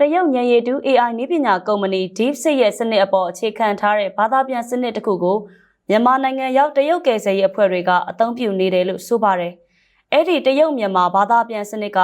တရုတ်ဉာဏ်ရည်တူ AI နည်းပညာကုမ္ပဏီ DeepSeek ရဲ့စနစ်အပေါ်အခြေခံထားတဲ့ဘာသာပြန်စနစ်တစ်ခုကိုမြန်မာနိုင်ငံရောက်တရုတ်ကယ်ဆယ်ရေးအဖွဲ့တွေကအသုံးပြုနေတယ်လို့ဆိုပါတယ်။အဲ့ဒီတရုတ်မြန်မာဘာသာပြန်စနစ်က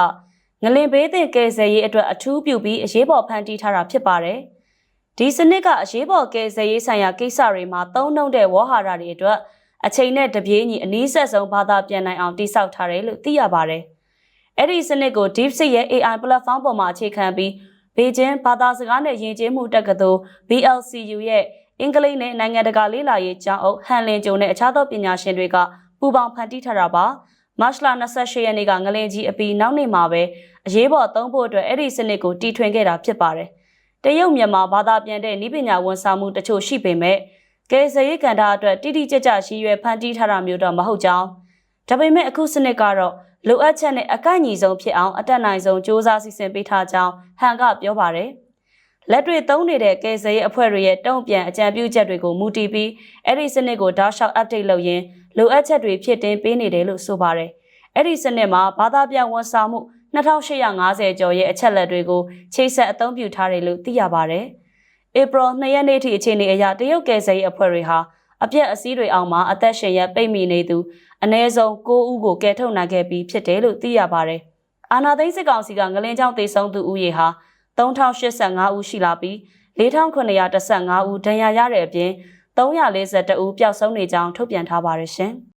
ငလင်ဘေးသင့်ကယ်ဆယ်ရေးအတွက်အထူးပြုပြီးအရေးပေါ်ဖန်တီးထားတာဖြစ်ပါတယ်။ဒီစနစ်ကအရေးပေါ်ကယ်ဆယ်ရေးဆိုင်ရာကိစ္စတွေမှာသုံးနှုံတဲ့ဝေါ်ဟာရတွေအတွက်အချိန်နဲ့တပြေးညီအနည်းဆက်ဆုံးဘာသာပြန်နိုင်အောင်တိစောက်ထားတယ်လို့သိရပါတယ်။အဲ့ဒီစနစ်ကို DeepSeek ရဲ့ AI platform ပေါ်မှာအခြေခံပြီး ဘေကျင်းဘာသာစကားနဲ့ယဉ်ကျေးမှုတက္ကသိုလ် BLCU ရဲ့အင်္ဂလိပ်နဲ့နိုင်ငံတကာလေ့လာရေးကျောင်းအုပ်ဟန်လင်ကျုံနဲ့အခြားသောပညာရှင်တွေကပူးပေါင်းဖန်တီးထားတာပါ။မတ်လ28ရက်နေ့ကငလင်ကြီးအပီနောက်နေ့မှာပဲအရေးပေါ်သုံးဖို့အတွက်အဲ့ဒီစနစ်ကိုတီထွင်ခဲ့တာဖြစ်ပါတယ်။တရုတ်မြန်မာဘာသာပြန်တဲ့ဤပညာဝန်ဆောင်မှုတချို့ရှိပေမဲ့ကယ်ဆယ်ရေးကဏ္ဍအတွက်တိတိကျကျရှိရွယ်ဖန်တီးထားတာမျိုးတော့မဟုတ်ကြောင်းဒါပေမဲ့အခုစနစ်ကတော့ လိုအပ်ချက်နဲ့အကန့်အညီဆုံးဖြစ်အောင်အတက်နိုင်ဆုံးစ조사စီစဉ်ပေးထားကြောင်းဟန်ကပြောပါတယ်။လက်တွေသုံးနေတဲ့ကယ်ဆယ်ရေးအဖွဲ့တွေရဲ့တုံ့ပြန်အကြံပြုချက်တွေကိုမူတည်ပြီးအဲ့ဒီစနစ်ကိုတောက်လျှောက် update လုပ်ရင်းလိုအပ်ချက်တွေဖြစ်တင်ပေးနေတယ်လို့ဆိုပါတယ်။အဲ့ဒီစနစ်မှာဘာသာပြန်ဝန်ဆောင်မှု2850ကျော်ရဲ့အချက်လက်တွေကိုချိတ်ဆက်အသုံးပြုထားတယ်လို့သိရပါတယ်။ April 2ရက်နေ့ထိအခြေအနေအရတရုတ်ကယ်ဆယ်ရေးအဖွဲ့တွေဟာ အပြက်အစည်းတွေအောင်မှာအသက်ရှင်ရပိတ်မိနေသူအ ਨੇ ဆုံး9ဦးကိုကယ်ထုတ်နိုင်ခဲ့ပြီးဖြစ်တယ်လို့သိရပါတယ်။အာနာသိန်းစစ်ကောင်စီကငလင်းချောင်းတေဆုံးသူဦးရေဟာ3085ဦးရှိလာပြီး4915ဦးဒဏ်ရာရတဲ့အပြင်342ဦးပျောက်ဆုံးနေကြောင်းထုတ်ပြန်ထားပါတယ်ရှင်။